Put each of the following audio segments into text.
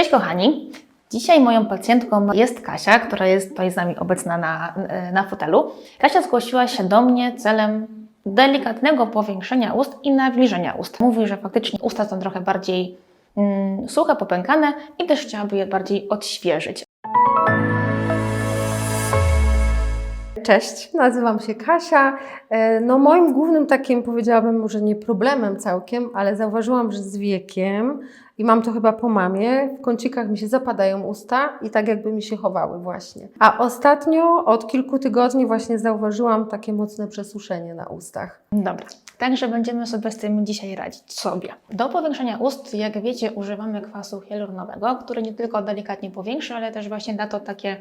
Cześć kochani! Dzisiaj moją pacjentką jest Kasia, która jest tutaj z nami obecna na, na fotelu. Kasia zgłosiła się do mnie celem delikatnego powiększenia ust i nawilżenia ust. Mówi, że faktycznie usta są trochę bardziej mm, suche, popękane i też chciałaby je bardziej odświeżyć. Cześć, nazywam się Kasia. E, No moim głównym takim, powiedziałabym może nie problemem całkiem, ale zauważyłam, że z wiekiem i mam to chyba po mamie, w kącikach mi się zapadają usta i tak jakby mi się chowały właśnie. A ostatnio od kilku tygodni właśnie zauważyłam takie mocne przesuszenie na ustach. Dobra, także będziemy sobie z tym dzisiaj radzić sobie. Do powiększenia ust, jak wiecie, używamy kwasu hialuronowego, który nie tylko delikatnie powiększy, ale też właśnie da to takie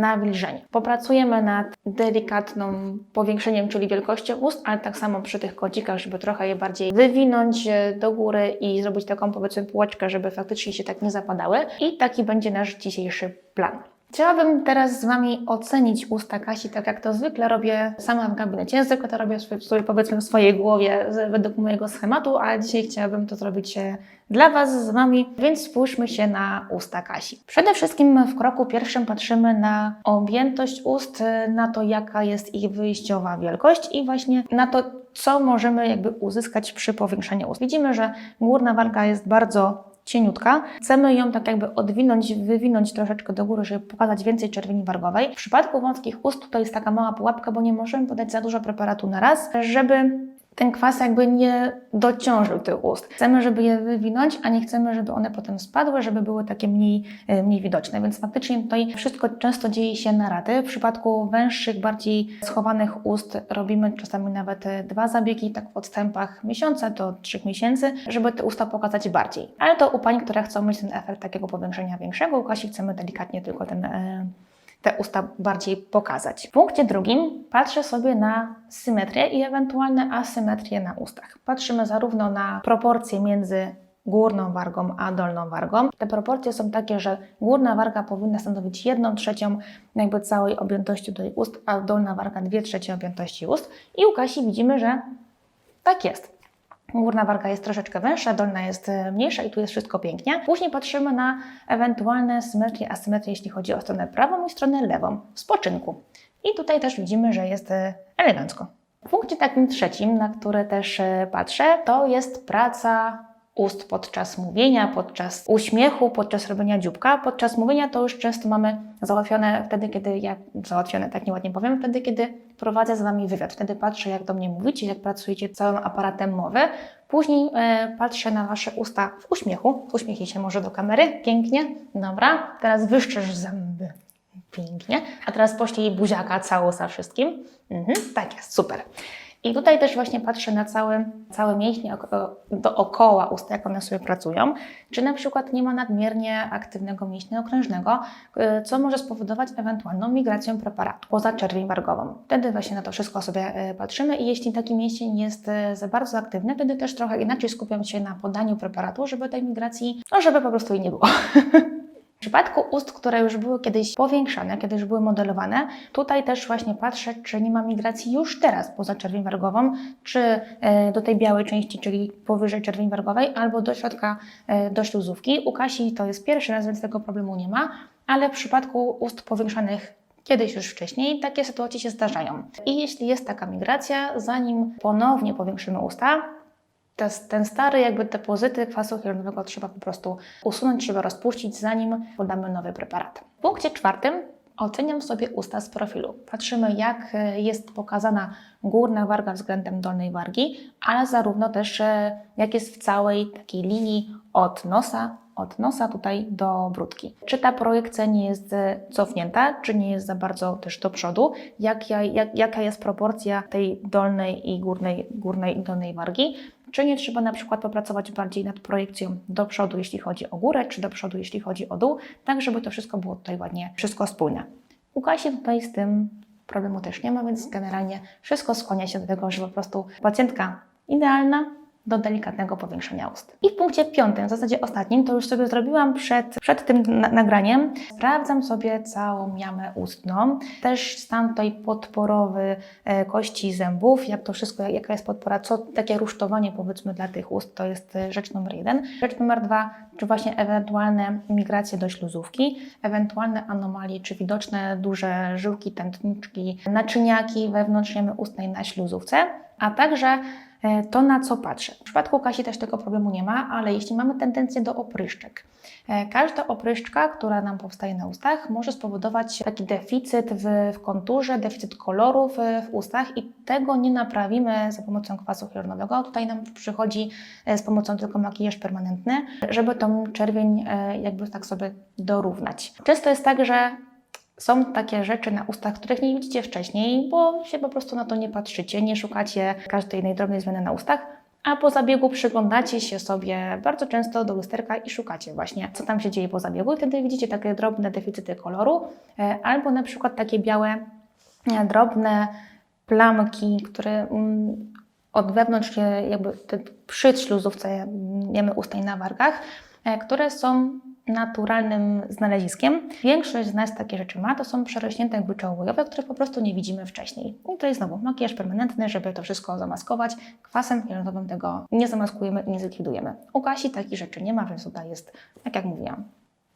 nawilżenie. Popracujemy nad delikatną powiększeniem, czyli wielkością ust, ale tak samo przy tych kącikach, żeby trochę je bardziej wywinąć e, do góry i zrobić taką powiedzmy półeczkę, żeby faktycznie się tak nie zapadały. I taki będzie nasz dzisiejszy plan. Chciałabym teraz z Wami ocenić usta Kasi, tak jak to zwykle robię sama w gabinecie. Zwykle to robię sobie, powiedzmy w swojej głowie według mojego schematu, a dzisiaj chciałabym to zrobić e, dla Was, z Wami, więc spójrzmy się na usta Kasi. Przede wszystkim w kroku pierwszym patrzymy na objętość ust, e, na to jaka jest ich wyjściowa wielkość i właśnie na to, co możemy jakby uzyskać przy powiększeniu ust. Widzimy, że górna warga jest bardzo cieniutka. Chcemy ją tak jakby odwinąć, wywinąć troszeczkę do góry, żeby pokazać więcej czerwieni wargowej. W przypadku wąskich ust tutaj jest taka mała pułapka, bo nie możemy podać za dużo preparatu na raz, żeby ten kwas jakby nie dociążył tych ust. Chcemy, żeby je wywinąć, a nie chcemy, żeby one potem spadły, żeby były takie mniej, e, mniej widoczne. Więc faktycznie tutaj wszystko często dzieje się na raty. W przypadku węższych, bardziej schowanych ust robimy czasami nawet e, dwa zabiegi, tak w odstępach miesiąca do trzech miesięcy, żeby te usta pokazać bardziej. Ale to u pań, które chcą mieć ten efekt takiego powiększenia większego, u Kasi chcemy delikatnie tylko ten e, te usta bardziej pokazać. W punkcie drugim patrzę sobie na symetrię i ewentualne asymetrie na ustach. Patrzymy zarówno na proporcje między górną wargą a dolną wargą. Te proporcje są takie, że górna warga powinna stanowić 1 trzecią jakby całej objętości tej ust, a dolna warga 2 trzecie objętości ust. I u Kasi widzimy, że tak jest. Górna warga jest troszeczkę węższa, dolna jest e, mniejsza i tu jest wszystko pięknie. Później patrzymy na ewentualne symetrie, asymetrie, jeśli chodzi o stronę prawą i stronę lewą w spoczynku. I tutaj też widzimy, że jest e, elegancko. W punkcie takim trzecim, na które też e, patrzę, to jest praca ust podczas mówienia, podczas uśmiechu, podczas robienia dzióbka. Podczas mówienia to już często mamy załatwione wtedy, kiedy ja załatwione, tak nieładnie powiem, wtedy, kiedy prowadzę z Wami wywiad. Wtedy patrzę, jak do mnie mówicie, jak pracujecie całym aparatem mowy. Później e, patrzę na Wasze usta w uśmiechu. Uśmiechnij się może do kamery. Pięknie. Dobra. Teraz wyszczerz zęby. Pięknie. A teraz poślij buziaka całusa wszystkim. Mhm, tak jest, super. I tutaj też właśnie patrzę na całe, całe mięśnie oko- dookoła ust, jak one sobie pracują. Czy na przykład nie ma nadmiernie aktywnego mięśnia okrężnego, y, co może spowodować ewentualną migrację preparatu poza czerwień wargową. Wtedy właśnie na to wszystko sobie y, patrzymy i jeśli taki mięsień jest y, za bardzo aktywny, wtedy też trochę inaczej skupiam się na podaniu preparatu, żeby tej migracji, no żeby po prostu jej nie było. W przypadku ust, które już były kiedyś powiększane, kiedy już były modelowane, tutaj też właśnie patrzę, czy nie ma migracji już teraz poza czerwień wargową, czy e, do tej białej części, czyli powyżej czerwień wargowej, albo do środka, e, do śluzówki. U Kasi to jest pierwszy raz, więc tego problemu nie ma, ale w przypadku ust powiększanych kiedyś już wcześniej, takie sytuacje się zdarzają. I jeśli jest taka migracja, zanim ponownie powiększymy usta, te, ten stary jakby depozyty kwasu hialuronowego trzeba po prostu usunąć, trzeba rozpuścić, zanim podamy nowy preparat. W punkcie czwartym oceniam sobie usta z profilu. Patrzymy, jak e, jest pokazana górna warga względem dolnej wargi, ale zarówno też e, jak jest w całej takiej linii od nosa, od nosa tutaj do brudki. Czy ta projekcja nie jest e, cofnięta, czy nie jest za bardzo też do przodu, jak, ja- jak, jaka jest proporcja tej dolnej i górnej, górnej i dolnej wargi, czy nie trzeba na przykład popracować bardziej nad projekcją do przodu, jeśli chodzi o górę, czy do przodu, jeśli chodzi o dół, tak żeby to wszystko było tutaj ładnie, wszystko spójne. U Kasi tutaj z tym problemu też nie ma, więc generalnie wszystko skłania się do tego, że po prostu pacjentka idealna do delikatnego powiększenia ust. I w punkcie piątym, w zasadzie ostatnim, to już sobie zrobiłam przed, przed tym na nagraniem, sprawdzam sobie całą jamę ustną, też stan tutaj podporowy e, kości zębów, jak to wszystko, jaka jest podpora, co takie rusztowanie powiedzmy dla tych ust, to jest e, rzecz numer jeden. Rzecz numer dwa, czy właśnie ewentualne migracje do śluzówki, ewentualne anomalie, czy widoczne duże żyłki, tętniczki, naczyniaki wewnątrz jamy ustnej na śluzówce, a także e, to, na co patrzę. W przypadku Kasi też tego problemu nie ma, ale jeśli mamy tendencję do opryszczek, e, każda opryszczka, która nam powstaje na ustach, może spowodować taki deficyt w, w konturze, deficyt koloru w, w ustach i tego nie naprawimy za pomocą kwasu hialuroniowego. Tutaj nam przychodzi e, z pomocą tylko makijaż permanentny, żeby tą czerwień e, jakby tak sobie dorównać. Często jest tak, że są takie rzeczy na ustach, których nie widzicie wcześniej, bo się po prostu na to nie patrzycie, nie szukacie każdej jednej drobnej zmiany na ustach, a po zabiegu przyglądacie się sobie bardzo często do lusterka i szukacie właśnie, co tam się dzieje po zabiegu i wtedy widzicie takie drobne deficyty koloru e, albo na przykład takie białe, drobne plamki, które mm, od wewnątrz jakby przy śluzówce jemy ustnej na wargach, e, które są naturalnym znaleziskiem. Większość z nas takie rzeczy ma, to są przerośnięte jakby czołowojowe, które po prostu nie widzimy wcześniej. I jest znowu makijaż permanentny, żeby to wszystko zamaskować. Kwasem hialuronowym tego nie zamaskujemy i nie zlikwidujemy. U Kasi takich rzeczy nie ma, więc tutaj jest, tak jak mówiłam,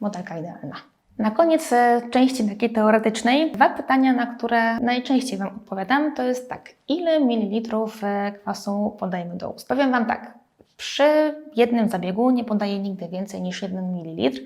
modelka idealna. Na koniec e, części takiej teoretycznej, dwa pytania, na które najczęściej Wam odpowiadam, to jest tak, ile mililitrów e, kwasu podajemy do ust? Powiem Wam tak, przy jednym zabiegu nie podaję nigdy więcej niż 1 ml,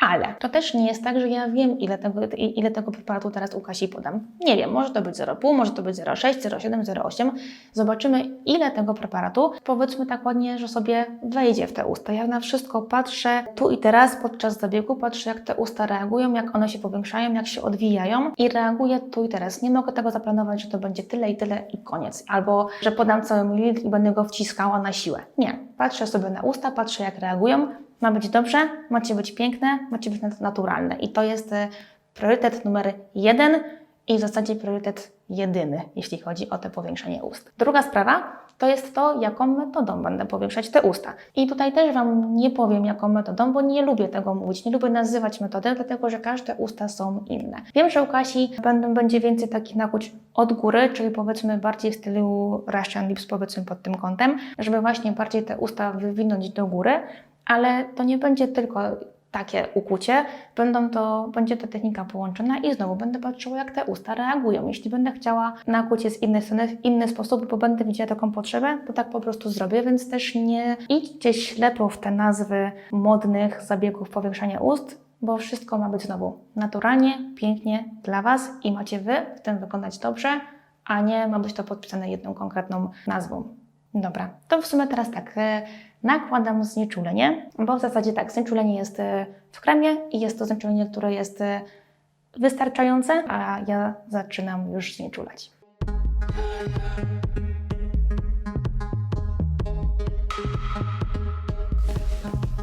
ale to też nie jest tak, że ja wiem, ile tego, ile tego preparatu teraz u Kasi podam. Nie wiem, może to być 0,5, może to być 0,6, 0,7, 0,8. Zobaczymy, ile tego preparatu, powiedzmy tak ładnie, że sobie wejdzie w te usta. Ja na wszystko patrzę tu i teraz podczas zabiegu, patrzę, jak te usta reagują, jak one się powiększają, jak się odwijają i reaguję tu i teraz. Nie mogę tego zaplanować, że to będzie tyle i tyle i koniec. Albo, że podam cały mililitr i będę go wciskała na siłę. Nie. Patrzę sobie na usta, patrzę, jak reagują, ma być dobrze, macie być piękne, macie być nat- naturalne. I to jest e, priorytet numer jeden i w zasadzie priorytet jedyny, jeśli chodzi o te powiększenie ust. Druga sprawa to jest to, jaką metodą będę powiększać te usta. I tutaj też Wam nie powiem, jaką metodą, bo nie lubię tego mówić, nie lubię nazywać metody, dlatego że każde usta są inne. Wiem, że u Kasi będą, będzie więcej takich nakłuć od góry, czyli powiedzmy bardziej w stylu Russian Lips, powiedzmy pod tym kątem, żeby właśnie bardziej te usta wywinąć do góry, ale to nie będzie tylko takie ukucie, będą to, będzie ta technika połączona i znowu będę patrzyła, jak te usta reagują. Jeśli będę chciała nakuć je z innej strony, w inny sposób, bo będę widziała taką potrzebę, to tak po prostu zrobię, więc też nie idźcie ślepo w te nazwy modnych zabiegów powiększania ust, bo wszystko ma być znowu naturalnie, pięknie dla Was i macie Wy w tym wykonać dobrze, a nie ma być to podpisane jedną konkretną nazwą. Dobra, to w sumie teraz tak, e, nakładam znieczulenie, bo w zasadzie tak, znieczulenie jest e, w kremie i jest to znieczulenie, które jest e, wystarczające, a ja zaczynam już znieczulać.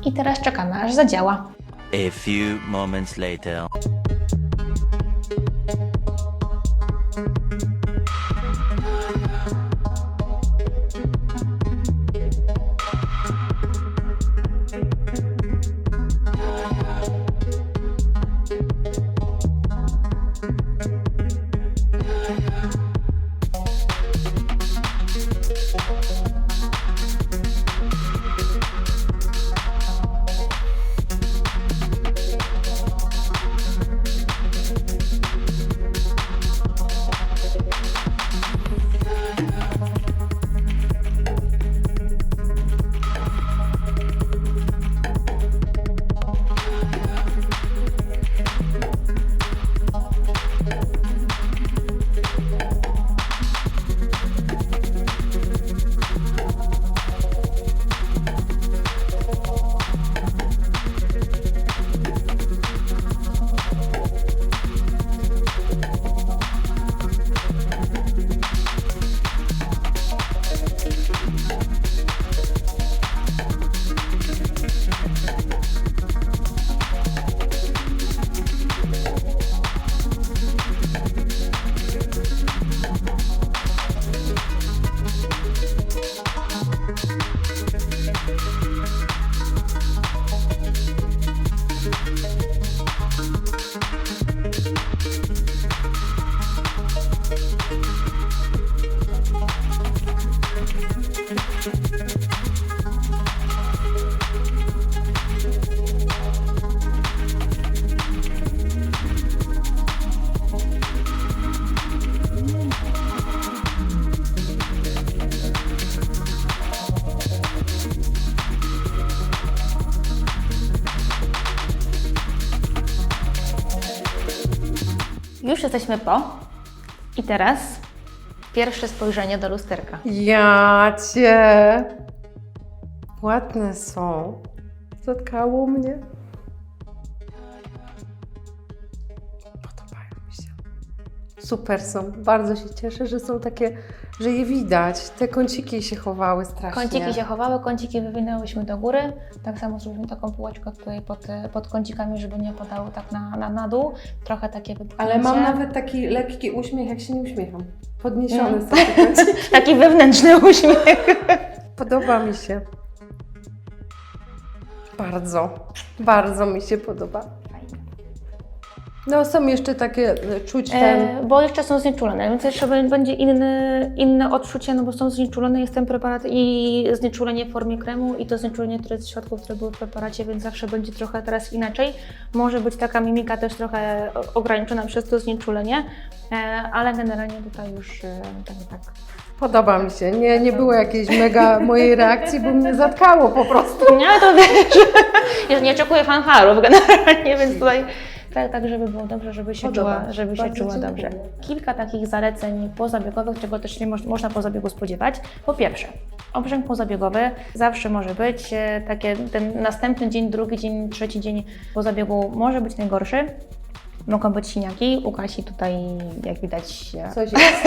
I teraz czekamy, aż zadziała. A few moments later. Już jesteśmy po. I teraz pierwsze spojrzenie do lusterka. Ja cię. Ładne są. Zatkało mnie. Super są. Bardzo się cieszę, że są takie, że je widać. Te kąciki się chowały strasznie. Kąciki się chowały, kąciki wywinęłyśmy do góry. Tak samo zrobimy taką półeczkę tutaj pod, pod kącikami, żeby nie padało tak na, na, na dół. Trochę takie wypchnięcie. Ale mam nawet taki lekki uśmiech, jak się nie uśmiecham. Podniesione Mm. są te kąciki. Taki wewnętrzny uśmiech. Podoba mi się. Bardzo, bardzo mi się podoba. No są jeszcze takie, e, czuć ten... E, bo jeszcze są znieczulone, więc jeszcze bę- będzie inny, inne odczucie, no bo są znieczulone, jest ten preparat i znieczulenie w formie kremu i to znieczulenie, które jest w środku, które było w preparacie, więc zawsze będzie trochę teraz inaczej. Może być taka mimika też trochę ograniczona przez to znieczulenie, e, ale generalnie tutaj już e, tak, tak. Podoba mi się. Nie, nie było jakiejś mega mojej reakcji, bo mnie zatkało po prostu. Nie, to wiesz, nie oczekuję fanfarów generalnie, więc tutaj tak, tak, żeby było dobrze, żeby się Podoba. czuła, żeby się czuła dziękuję. dobrze. Kilka takich zaleceń pozabiegowych, czego też się moż, można po zabiegu spodziewać. Po pierwsze, obrzęk pozabiegowy zawsze może być e, takie, ten następny dzień, drugi dzień, trzeci dzień po zabiegu może być najgorszy. Mogą być siniaki, u Kasi tutaj, jak widać, e, Coś jest.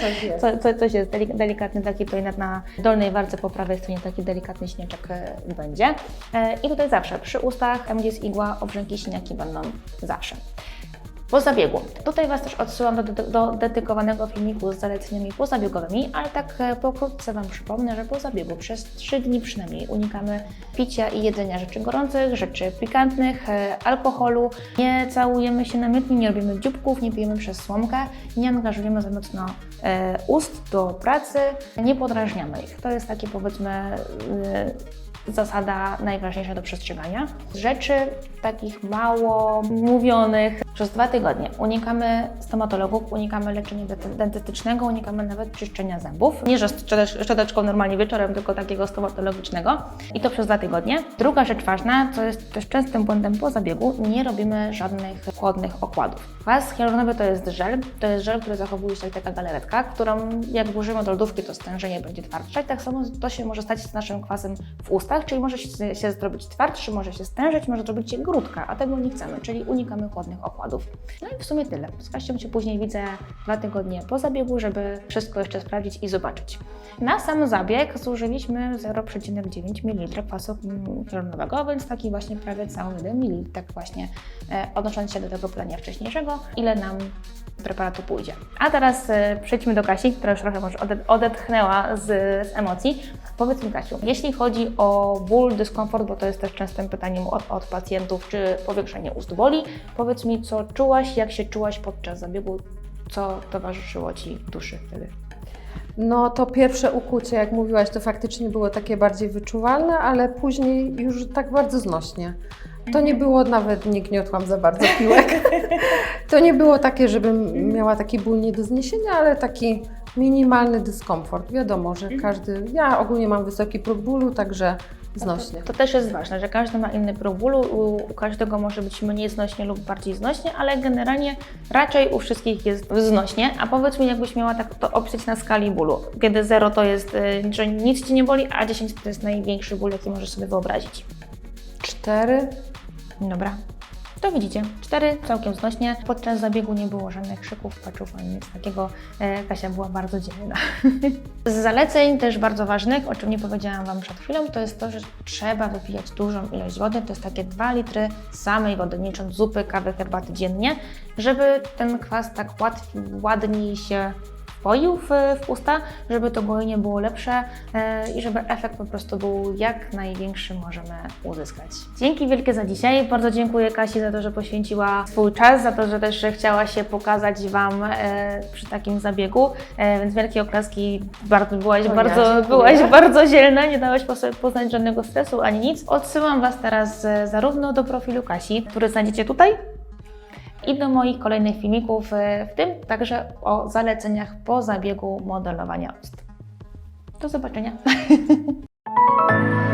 Coś jest. co, co, coś jest delik- delikatny taki tutaj na, na dolnej warce po prawej stronie taki delikatny śnieczek e, będzie. E, I tutaj zawsze przy ustach, tam gdzie jest igła, obrzęki śniaki będą zawsze. Po zabiegu. Tutaj Was też odsyłam do, do, do dedykowanego filmiku z zaleceniami pozabiegowymi, ale tak e, pokrótce Wam przypomnę, że po zabiegu przez 3 dni przynajmniej unikamy picia i jedzenia rzeczy gorących, rzeczy pikantnych, e, alkoholu, nie całujemy się namiętnie, nie robimy dzióbków, nie pijemy przez słomkę, nie angażujemy za mocno e, ust do pracy, nie podrażniamy ich. To jest takie powiedzmy zasada najważniejsza do przestrzegania. Rzeczy takich mało mówionych przez dwa tygodnie unikamy stomatologów, unikamy leczenia dent- dentystycznego, unikamy nawet czyszczenia zębów. Nie, że szczoteczką normalnie wieczorem, tylko takiego stomatologicznego. I to przez dwa tygodnie. Druga rzecz ważna, co jest też częstym błędem po zabiegu, nie robimy żadnych chłodnych okładów. Kwas hialuronowy to jest żel, to jest żel, który zachowuje się jak taka galaretka, którą jak włożymy do lodówki, to stężenie będzie twardsze. Tak samo to się może stać z naszym kwasem w ustach, czyli może się, zrobić twardszy, może się stężyć, może zrobić się grudka, a tego nie chcemy, czyli unikamy chłodnych okładów. No i w sumie tyle. Z Kasią się później widzę dwa tygodnie po zabiegu, żeby wszystko jeszcze sprawdzić i zobaczyć. Na sam zabieg zużyliśmy 0,9 ml kwasu hialuronowego, więc taki właśnie prawie cały 1 ml, tak właśnie e, odnosząc się do tego plania wcześniejszego, ile nam preparatu pójdzie. A teraz e, przejdźmy do Kasi, która już trochę może ode- odetchnęła z, emocji. Powiedz mi Kasiu, jeśli chodzi o ból, dyskomfort, bo to jest też częstym pytaniem od, od pacjentów, czy powiększenie ust boli, powiedz mi, co czułaś, jak się czułaś podczas zabiegu, co towarzyszyło Ci duszy wtedy? No to pierwsze ukucie, jak mówiłaś, to faktycznie było takie bardziej wyczuwalne, ale później już tak bardzo znośnie. To nie było nawet, nie gniotłam za bardzo piłek. To nie było takie, żebym miała taki ból nie do zniesienia, ale taki minimalny dyskomfort. Wiadomo, że każdy, ja ogólnie mam wysoki próg bólu, także znośnie. To też jest ważne, że każdy ma inny próg bólu, u, u każdego może być mniej znośnie lub bardziej znośnie, ale generalnie raczej u wszystkich jest znośnie. A powiedz mi, jakbyś miała tak to opisać na skali bólu, kiedy 0 to jest, y, że nic Ci nie boli, a 10 to jest największy ból, jaki możesz sobie wyobrazić. Cztery. Dobra. To widzicie, cztery całkiem znośnie. Podczas zabiegu nie było żadnych krzyków, płaczów ani nic takiego. E, Kasia była bardzo dzielna. Z zaleceń też bardzo ważnych, o czym nie powiedziałam Wam przed chwilą, to jest to, że trzeba wypijać dużą ilość wody. To jest takie 2 litry samej wody, zupy, kawy, herbaty dziennie, żeby ten kwas tak łatwiej, ładniej się wpoił w, w usta, żeby to gojenie było lepsze e, i żeby efekt po prostu był jak największy możemy uzyskać. Dzięki wielkie za dzisiaj. Bardzo dziękuję Kasi za to, że poświęciła swój czas, za to, że też chciała się pokazać Wam e, przy takim zabiegu, e, więc wielkie oklaski. Bardzo, byłaś, bardzo, byłaś bardzo dzielna, nie dałaś po sobie poznać żadnego stresu ani nic. Odsyłam Was teraz zarówno do profilu Kasi, który znajdziecie tutaj, i do moich kolejnych filmików, e, w tym także o zaleceniach po zabiegu modelowania ust. Do zobaczenia.